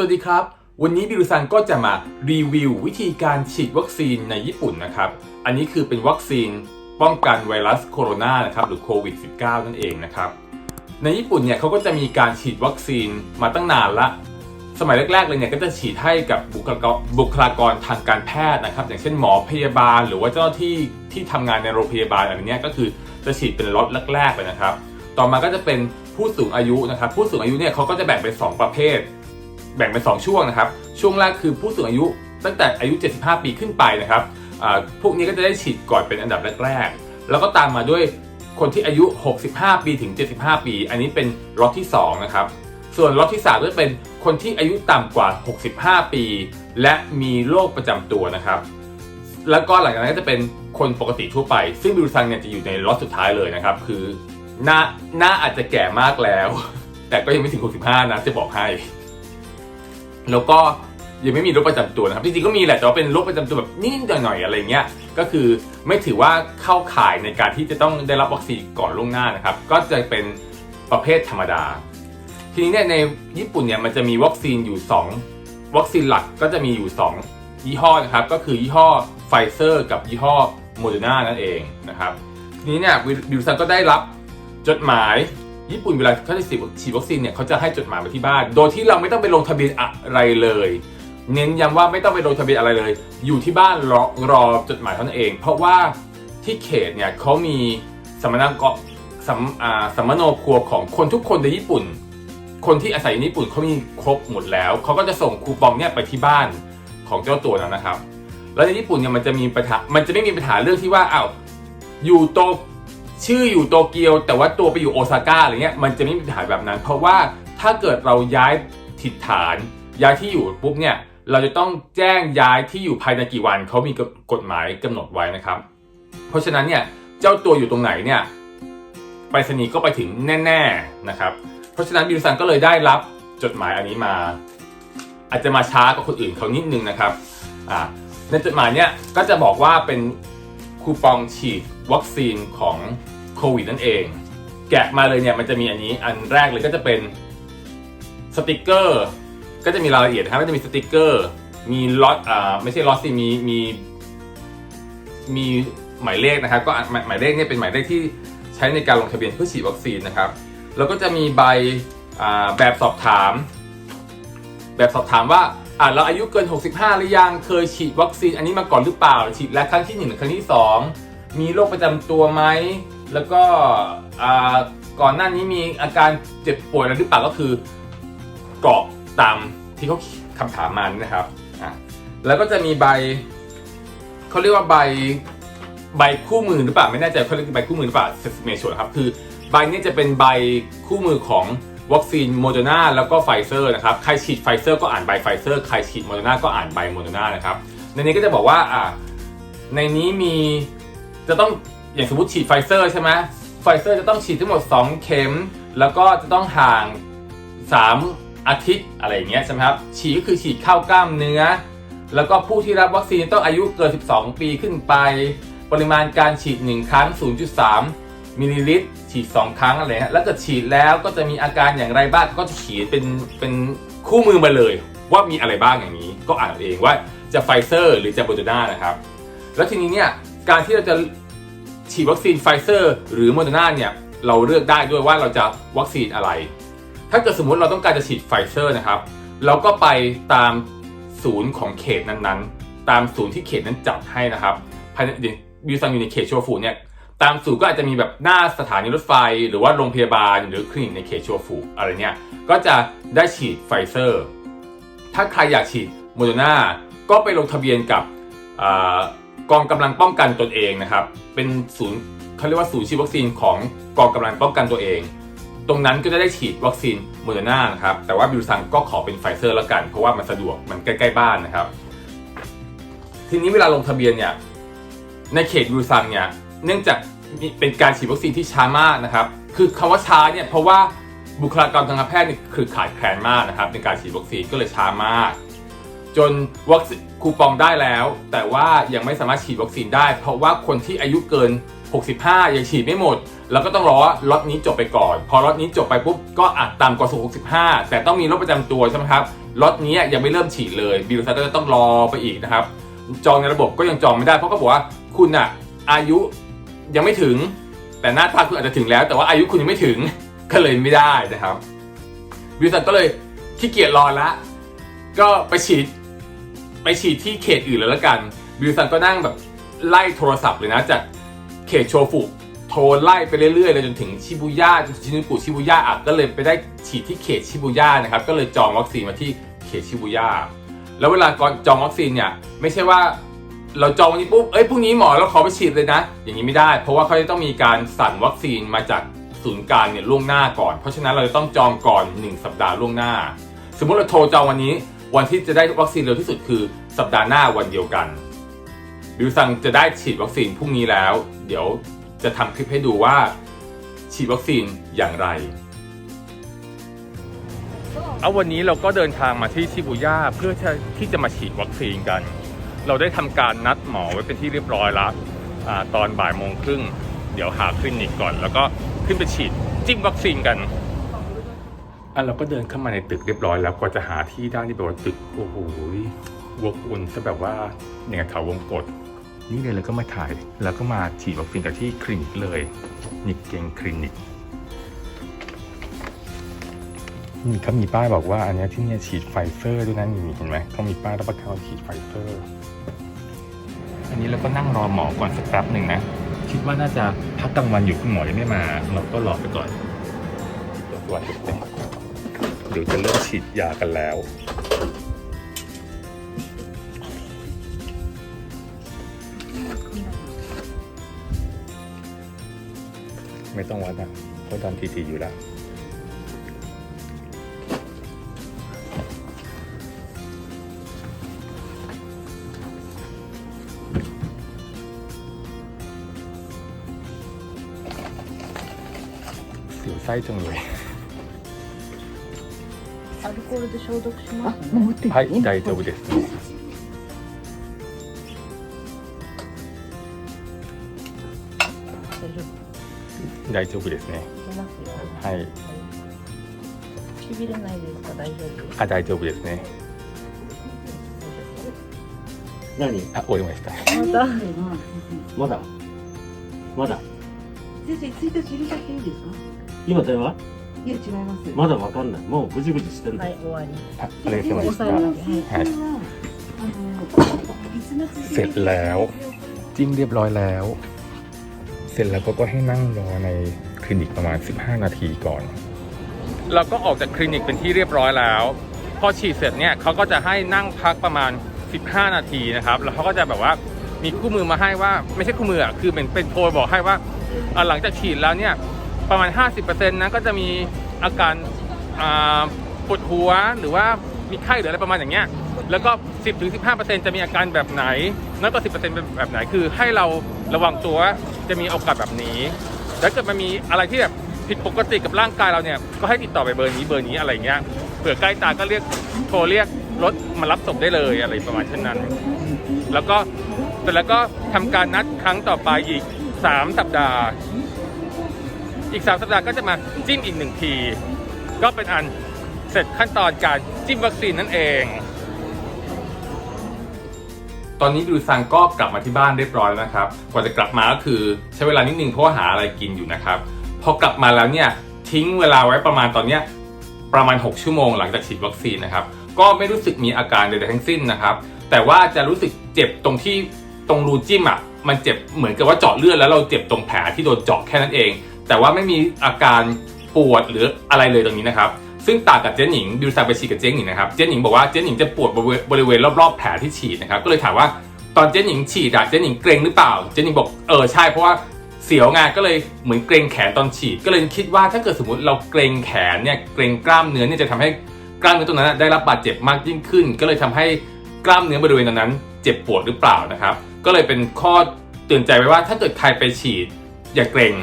สวัสดีครับ วันนี้บิรุซังก็จะมารีวิววิธีการฉีดวัคซีนในญี่ปุ่นนะครับ อันนี้คือเป็นวัคซีนป้องกันไวรัสโคโรนานะครับหรือโควิด -19 นั่นเองนะครับ ในญี่ปุ่นเนี่ยเขาก็จะมีการฉีดวัคซีนมาตั้งนานละ สมัยแรก ๆ เลยเนี่ยก็จะฉีดให้กับบุคลากรบุคลากรทางการแพทย์นะครับ อย่างเช่นหมอพยาบาล หรือว่าเจ้าหน้าที่ที่ทำงานในโรงพยาบาลอะไรเนี้ยก็คือจะฉีดเป็นล็อตแรกๆเลยนะครับ ต่อมาก็จะเป็นผู้สูงอายุนะครับ ผู้สูงอายุเนี่ยเขาก็จะแบ่งเป็น2ประเภท แบ่งเป็น2ช่วงนะครับ ช่วงแรกคือผู้สูงอายุตั้งแต่อายุ 75 ปีขึ้นไปนะครับพวกนี้ก็จะได้ฉีดก่อนเป็นอันดับแรกๆ แล้วก็ตามมาด้วยคนที่อายุ 65 ปีถึง 75 ปี อันนี้เป็นล็อตที่2นะครับ ส่วนล็อตที่3ก็จะเป็นคนที่อายุต่ำกว่า 65 ปี และมีโรคประจำตัวนะครับ แล้วก็หลังจากนั้นก็จะเป็นคนปกติทั่วไป ซึ่งบิวซังเนี่ยจะอยู่ในล็อตสุดท้ายเลยนะครับ คือหน้าหน้าอาจจะแก่มากแล้ว แต่ก็ยังไม่ถึง 65 นะจะบอกให้ แล้วก็ยังไม่มีโรคประจำตัวนะครับจริงๆก็มีแหละแต่ว่าเป็นโรคประจำตัวแบบนิดๆหน่อยๆอะไรเงี้ยก็คือไม่ถือว่าเข้าข่ายในการที่จะต้องได้รับวัคซีนก่อนล่วงหน้านะครับ ก็จะเป็นประเภทธรรมดา ทีนี้เนี่ยในญี่ปุ่นเนี่ยมันจะมีวัคซีนอยู่ 2 วัคซีนหลักก็จะมีอยู่ 2 ยี่ห้อนะครับ ก็คือยี่ห้อไฟเซอร์กับยี่ห้อโมเดอร์นานั่นเองนะครับทีนี้เนี่ยบิวซันก็ได้รับจดหมาย ญี่ปุ่นเวลาเขาจะฉีดวัคซีนเนี่ยเขาจะให้จดหมายมาที่บ้าน โดยที่เราไม่ต้องไปลงทะเบียนอะไรเลย เน้นย้ำว่าไม่ต้องไปลงทะเบียนอะไรเลย อยู่ที่บ้านรอรอจดหมายเท่านั้นเอง เพราะว่าที่เขตเนี่ยเขามีสมณกสัมอ่าสัมมโนครัวของคนทุกคนในญี่ปุ่น คนที่อาศัยในญี่ปุ่นเขามีครบหมดแล้วเขาก็จะส่งคูปองเนี่ยไปที่บ้านของเจ้าตัวนั้นนะครับ แล้วในญี่ปุ่นเนี่ยมันจะมีปัญหามันจะไม่มีปัญหาเรื่องที่ว่าอ้าวอยู่โต ชื่ออยู่โตเกียว แต่ว่าตัวไปอยู่โอซาก้าอะไรเงี้ยมันจะไม่มีปัญหาแบบนั้น เพราะว่าถ้าเกิดเราย้ายถิ่นฐาน ย้ายที่อยู่ปุ๊บเนี่ยเราจะต้องแจ้งย้ายที่อยู่ภายในกี่วันเขามีกฎหมายกำหนดไว้นะครับ เพราะฉะนั้นเนี่ยเจ้าตัวอยู่ตรงไหนเนี่ยไปรษณีย์ก็ไปถึงแน่ๆนะครับ เพราะฉะนั้นบิวซันก็เลยได้รับจดหมายอันนี้มา อาจจะมาช้ากว่าคนอื่นเขานิดนึงนะครับอ่าในจดหมายเนี่ยก็จะบอกว่าเป็นคูปองฉีด วัคซีนของโควิดนั่นเอง แกะมาเลยเนี่ยมันจะมีอันนี้อันแรกเลยก็จะเป็นสติกเกอร์ ก็จะมีรายละเอียดนะครับก็จะมีสติกเกอร์ มีล็อตอ่าไม่ใช่ล็อตสิมีมีมีหมายเลขนะครับ ก็หมายหมายเลขเนี่ยเป็นหมายเลขที่ใช้ในการลงทะเบียนเพื่อฉีดวัคซีนนะครับ แล้วก็จะมีใบแบบสอบถาม แบบสอบถามว่าอ่าเราอายุเกิน 65 หรือยัง เคยฉีดวัคซีนอันนี้มาก่อนหรือเปล่า ฉีดแล้วครั้งที่ 1 หรือครั้งที่ 2 มีโรคประจำตัวไหม แล้วก็อ่าก่อนหน้านี้มีอาการเจ็บป่วยอะไรหรือเปล่าก็คือกรอกตามที่เขาคำถามมานี่นะครับอะแล้วก็จะมีใบเขาเรียกว่าใบใบคู่มือหรือเปล่าไม่แน่ใจเขาเรียกใบคู่มือหรือเปล่า certification ครับคือใบนี้จะเป็นใบคู่มือของวัคซีนโมเดอร์นาแล้วก็ไฟเซอร์นะครับใครฉีดไฟเซอร์ก็อ่านใบไฟเซอร์ใครฉีดโมเดอร์นาก็อ่านใบโมเดอร์นานะครับในนี้ก็จะบอกว่าอ่าในนี้มี จะต้องอย่างสมมติฉีดไฟเซอร์ใช่ไหมไฟเซอร์จะต้องฉีดทั้งหมด 2 เข็ม แล้วก็จะต้องห่าง 3 อาทิตย์อะไรอย่างเงี้ยใช่ไหมครับฉีดก็คือฉีดเข้ากล้ามเนื้อ แล้วก็ผู้ที่รับวัคซีนต้องอายุเกิน 12 ปีขึ้นไป ปริมาณการฉีด 1 ครั้ง 0.3มิลลิลิตรฉีด 2 ครั้งอะไรฮะแล้วก็ฉีดแล้วก็จะมีอาการอย่างไรบ้างก็จะเขียนเป็นเป็นคู่มือมาเลย ว่ามีอะไรบ้างอย่างนี้ ก็อ่านเองว่าจะไฟเซอร์หรือจะโมเดนานะครับ แล้วทีนี้เนี่ยการที่เราจะ ฉีดวัคซีนไฟเซอร์หรือโมเดอร์นาเนี่ยเราเลือกได้ด้วยว่าเราจะวัคซีนอะไร ถ้าเกิดสมมติเราต้องการจะฉีดไฟเซอร์นะครับ เราก็ไปตามศูนย์ของเขตนั้นๆ ตามศูนย์ที่เขตนั้นจัดให้นะครับภายในบิวซังอยู่ในเขตชัวฟูเนี่ยตามศูนย์ก็อาจจะมีแบบหน้าสถานีรถไฟ หรือว่าโรงพยาบาลหรือคลินิกในเขตชัวฟูอะไรเนี่ยก็จะได้ฉีดไฟเซอร์ ถ้าใครอยากฉีดโมเดอร์นาก็ไปลงทะเบียนกับ กองกำลังป้องกันตนเองนะครับ เป็นศูนย์เขาเรียกว่าศูนย์ฉีดวัคซีนของกองกำลังป้องกันตัวเอง ตรงนั้นก็จะได้ฉีดวัคซีนโมเดอร์นานะครับ แต่ว่าบิวซังก็ขอเป็นไฟเซอร์ล้วกัน เพราะว่ามันสะดวกมันใกล้ๆบ้านนะครับ ทีนี้เวลาลงทะเบียนเนี่ยในเขตบิวซังเนี่ยเนื่องจากเป็นการฉีดวัคซีนที่ช้ามากนะครับ คือคำว่าช้าเนี่ยเพราะว่าบุคลากรทางการแพทย์นี่คือขาดแคลนมากนะครับในการฉีดวัคซีนก็เลยช้ามาก จนวัคซีนคูปองได้แล้ว แต่ว่ายังไม่สามารถฉีดวัคซีนได้ เพราะว่าคนที่อายุเกิน 65 ยังฉีดไม่หมด แล้วก็ต้องรอล็อตนี้จบไปก่อน พอล็อตนี้จบไปปุ๊บก็อาจต่ำกว่าสูง65 แต่ต้องมีโรคประจำตัวใช่ไหมครับล็อตนี้ยังไม่เริ่มฉีดเลยบิลซัตเตอร์ต้องรอไปอีกนะครับ จองในระบบก็ยังจองไม่ได้เพราะก็บอกว่าคุณอะอายุยังไม่ถึง แต่หน้าตาคุณอาจจะถึงแล้ว แต่ว่าอายุคุณยังไม่ถึงก็เลยไม่ได้นะครับบริษัทก็เลยขี้เกียจรอละก็ไปฉีด ไปฉีดที่เขตอื่นเลยล้วกันบริษัทก็นั่งแบบไล่โทรศัพท์เลยนะจากเขตโชฟุโทรไล่ไปเรื่อยๆเลยจนถึงชิบูย่าชินุกุชิบูย่าอะก็เลยไปได้ฉีดที่เขตชิบูย่านะครับก็เลยจองวัคซีนมาที่เขตชิบูย่าแล้วเวลาก่อนจองวัคซีนเนี่ยไม่ใช่ว่าเราจองวันนี้ปุ๊บเอ้ยพรุ่งนี้หมอเราขอไปฉีดเลยนะ อย่างนี้ไม่ได้ เพราะว่าเขาจะต้องมีการสั่งวัคซีนมาจากศูนย์กลางเนี่ยล่วงหน้าก่อน เพราะฉะนั้นเราจะต้องจองก่อน 1 สัปดาห์ล่วงหน้า สมมุติเราโทรจองวันนี้ วันที่จะได้วัคซีนเร็วที่สุดคือสัปดาห์หน้าวันเดียวกันบิวซังจะได้ฉีดวัคซีนพรุ่งนี้แล้ว เดี๋ยวจะทำคลิปให้ดูว่า ฉีดวัคซีนอย่างไร เอาวันนี้เราก็เดินทางมาที่ชิบูย่าเพื่อที่จะมาฉีดวัคซีนกัน เราได้ทำการนัดหมอไว้เป็นที่เรียบร้อยแล้วอตอนบ่ายโมงครึ่ง เดี๋ยวหาคลินิกก่อน แล้วก็ขึ้นไปฉีดจิ้มวัคซีนกัน อันเราก็เดินเข้ามาในตึกเรียบร้อยแล้วกว่าจะหาที่ได้ที่แบบว่าตึกโอ้โหวกอุ่นซะแบบว่าอย่างเขาวงกฏนี่เลยเราก็มาถ่าย แล้วก็มาฉีดวัคซีนกับที่คลินิกเลยนิกเกงคลินิกนี่เขามีป้ายบอกว่าอันนี้ที่เนี่ยฉีดไฟเซอร์ด้วยนะนี่เห็นไหมเขามีป้ายรับประกันว่าฉีดไฟเซอร์ อันนี้เราก็นั่งรอหมอก่อนสักแป๊บหนึ่งนะ คิดว่าน่าจะพักกลางวันอยู่คุณหมอยังไม่มา เราก็รอไปก่อนเดี๋ยววันเด็กๆ เดี๋ยวจะเริ่มฉีดยากันแล้ว ไม่ต้องวัดนะเพราะดันทีทีอยู่แล้วเสียวไส้จังเลย アルコールで消毒しまあす、ね。もう打っていいはい、大丈夫です。大丈夫。大丈夫ですね。いけますよ。はい。しびれないですか？大丈夫。あ、大丈夫ですね。何？あ、終わりました。まだ？まだ？先生、1日入れちゃっていいですか？今電話？いや、違います。まだわかんないもうブチブチしてんだよ、はい、終わり。あ、ありがとうございます。抑えます。はいそれは、あの、いつ夏 เสร็จแล้ว จิ้มเรียบร้อยแล้ว เสร็จแล้วก็ก็ให้นั่งรอในคลินิกประมาณ 15 นาทีก่อน เราก็ออกจากคลินิกเป็นที่เรียบร้อยแล้ว พอฉีดเสร็จเนี่ยเขาก็จะให้นั่งพักประมาณ 15 นาทีนะครับ แล้วเขาก็จะแบบว่ามีคู่มือมาให้ว่าไม่ใช่คู่มืออ่ะคือเป็นเป็นโพยบอกให้ว่าอ่าหลังจากฉีดแล้วเนี่ย ประมาณ 50%นะก็จะมีอาการปวดหัวหรือว่ามีไข้หรืออะไรประมาณอย่างเงี้ย แล้วก็ 10-15%จะมีอาการแบบไหนแล้วก็10%เป็นแบบไหน คือให้เราระวังตัวว่าจะมีโอกาสแบบนี้แล้วเกิดมันมีอะไรที่แบบผิดปกติกับร่างกายเราเนี่ย ก็ให้ติดต่อไปเบอร์นี้เบอร์นี้อะไรเงี้ย เผื่อใกล้ตายก็เรียกโทรเรียกรถมารับศพได้เลยอะไรประมาณเช่นนั้น แล้วก็เสร็จแล้วก็ทำการนัดครั้งต่อไปอีก 3 สัปดาห์ อีก 3 สัปดาห์ก็จะมาจิ้มอีกหนึ่งที ก็เป็นอันเสร็จขั้นตอนการจิ้มวัคซีนนั่นเอง ตอนนี้ดูซังก็กลับมาที่บ้านเรียบร้อยแล้วนะครับ กว่าจะกลับมาก็คือใช้เวลานิดนึงเพราะว่าหาอะไรกินอยู่นะครับ พอกลับมาแล้วเนี่ยทิ้งเวลาไว้ประมาณตอนเนี้ยประมาณ 6 ชั่วโมงหลังจากฉีดวัคซีนนะครับ ก็ไม่รู้สึกมีอาการใดๆทั้งสิ้นนะครับ แต่ว่าจะรู้สึกเจ็บตรงที่ตรงรูจิ้มอะ มันเจ็บเหมือนกับว่าเจาะเลือดแล้วเราเจ็บตรงแผลที่โดนเจาะแค่นั้นเอง แต่ว่าไม่มีอาการปวดหรืออะไรเลยตรงนี้นะครับ ซึ่งต่างกับเจ๊หนิงดิวซังไปฉีดกับเจ๊หนิงนะครับเจ๊หนิงบอกว่าเจ๊หนิงจะปวดบริเวณรอบๆแผลที่ฉีดนะครับก็เลยถามว่าตอนเจ๊หนิงฉีดอะเจ๊หนิงเกรงหรือเปล่าเจ๊หนิงบอกเออใช่เพราะว่าเสียวไงก็เลยเหมือนเกรงแขนตอนฉีด ก็เลยคิดว่าถ้าเกิดสมมติเราเกรงแขนเนี่ยเกรงกล้ามเนื้อเนี่ยจะทำให้กล้ามเนื้อตรงนั้นได้รับบาดเจ็บมากยิ่งขึ้น ก็เลยทำให้กล้ามเนื้อบริเวณนั้นเจ็บปวดหรือเปล่านะครับ ก็เลยเป็นข้อเตือนใจไว้ว่าถ้าเกิดใครไปฉีด อย่าเกรง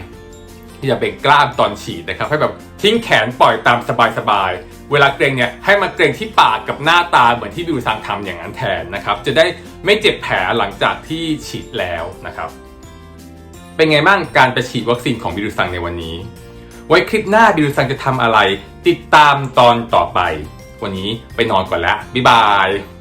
อย่าเบ่งกล้ามตอนฉีดนะครับ ให้แบบทิ้งแขนปล่อยตามสบายๆ เวลาเกรงเนี่ยให้มาเกรงที่ปากกับหน้าตาเหมือนที่บิวซังทำอย่างนั้นแทนนะครับ จะได้ไม่เจ็บแผลหลังจากที่ฉีดแล้วนะครับ เป็นไงบ้างการไปฉีดวัคซีนของบิรุซังในวันนี้ ไว้คลิปหน้าบิรุซังจะทำอะไร ติดตามตอนต่อไป วันนี้ไปนอนก่อนแล้วบ๊ายบาย